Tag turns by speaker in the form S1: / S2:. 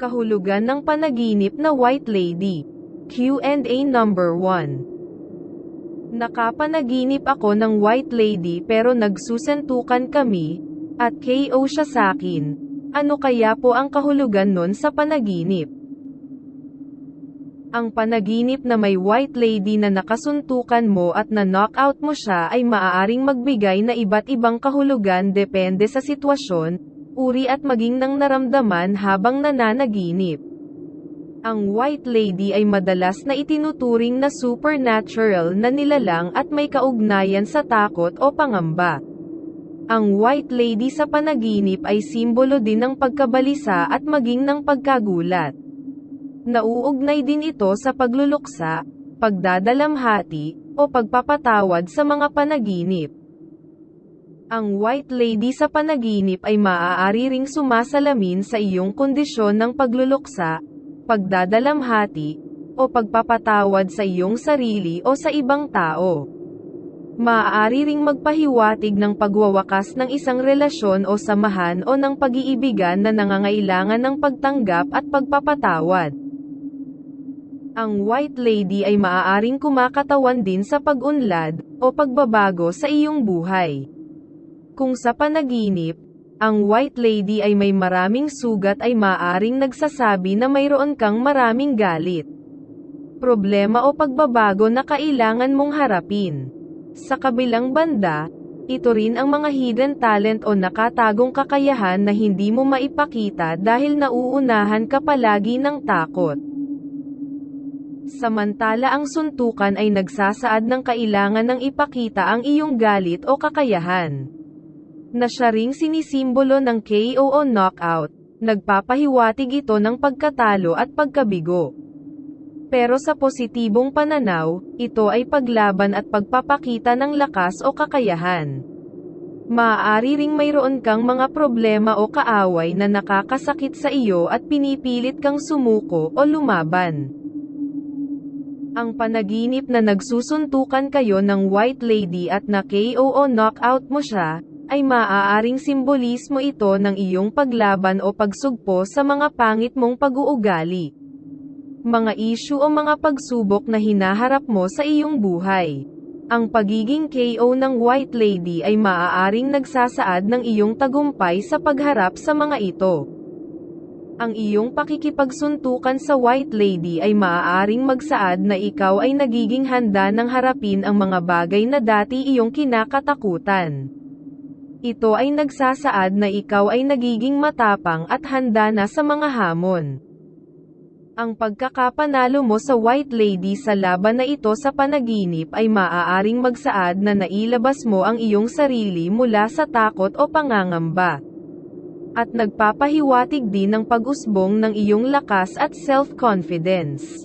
S1: Kahulugan ng panaginip na White Lady. Q&A number 1. Nakapanaginip ako ng White Lady pero nagsusentukan kami, at KO siya sakin. Ano kaya po ang kahulugan nun sa panaginip? Ang panaginip na may White Lady na nakasuntukan mo at na knockout mo siya ay maaaring magbigay na iba't ibang kahulugan depende sa sitwasyon, uri at maging ng naramdaman habang nananaginip. Ang White Lady ay madalas na itinuturing na supernatural na nilalang at may kaugnayan sa takot o pangamba. Ang White Lady sa panaginip ay simbolo din ng pagkabalisa at maging ng pagkagulat. Nauugnay din ito sa pagluluksa, pagdadalamhati, o pagpapatawad sa mga panaginip. Ang White Lady sa panaginip ay maaari ring sumasalamin sa iyong kondisyon ng pagluluksa, pagdadalamhati, o pagpapatawad sa iyong sarili o sa ibang tao. Maaari ring magpahiwatig ng pagwawakas ng isang relasyon o samahan o ng pag-iibigan na nangangailangan ng pagtanggap at pagpapatawad. Ang White Lady ay maaaring kumakatawan din sa pag-unlad, o pagbabago sa iyong buhay. Kung sa panaginip, ang White Lady ay may maraming sugat ay maaaring nagsasabi na mayroon kang maraming galit. Problema o pagbabago na kailangan mong harapin. Sa kabilang banda, ito rin ang mga hidden talent o nakatagong kakayahan na hindi mo maipakita dahil nauunahan ka palagi ng takot. Samantala ang suntukan ay nagsasaad ng kailangan ng ipakita ang iyong galit o kakayahan. Na siya ring sinisimbolo ng KO o knockout, nagpapahiwatig ito ng pagkatalo at pagkabigo. Pero sa positibong pananaw, ito ay paglaban at pagpapakita ng lakas o kakayahan. Maaari ring mayroon kang mga problema o kaaway na nakakasakit sa iyo at pinipilit kang sumuko o lumaban. Ang panaginip na nagsusuntukan kayo ng White Lady at na KO o knockout mo siya, ay maaaring simbolismo ito ng iyong paglaban o pagsugpo sa mga pangit mong pag-uugali. Mga issue o mga pagsubok na hinaharap mo sa iyong buhay. Ang pagiging KO ng White Lady ay maaaring nagsasaad ng iyong tagumpay sa pagharap sa mga ito. Ang iyong pakikipagsuntukan sa White Lady ay maaaring magsaad na ikaw ay nagiging handa ng harapin ang mga bagay na dati iyong kinakatakutan. Ito ay nagsasaad na ikaw ay nagiging matapang at handa na sa mga hamon. Ang pagkakapanalo mo sa White Lady sa laban na ito sa panaginip ay maaaring magsaad na nailabas mo ang iyong sarili mula sa takot o pangangamba. At nagpapahiwatig din ng pag-usbong ng iyong lakas at self-confidence.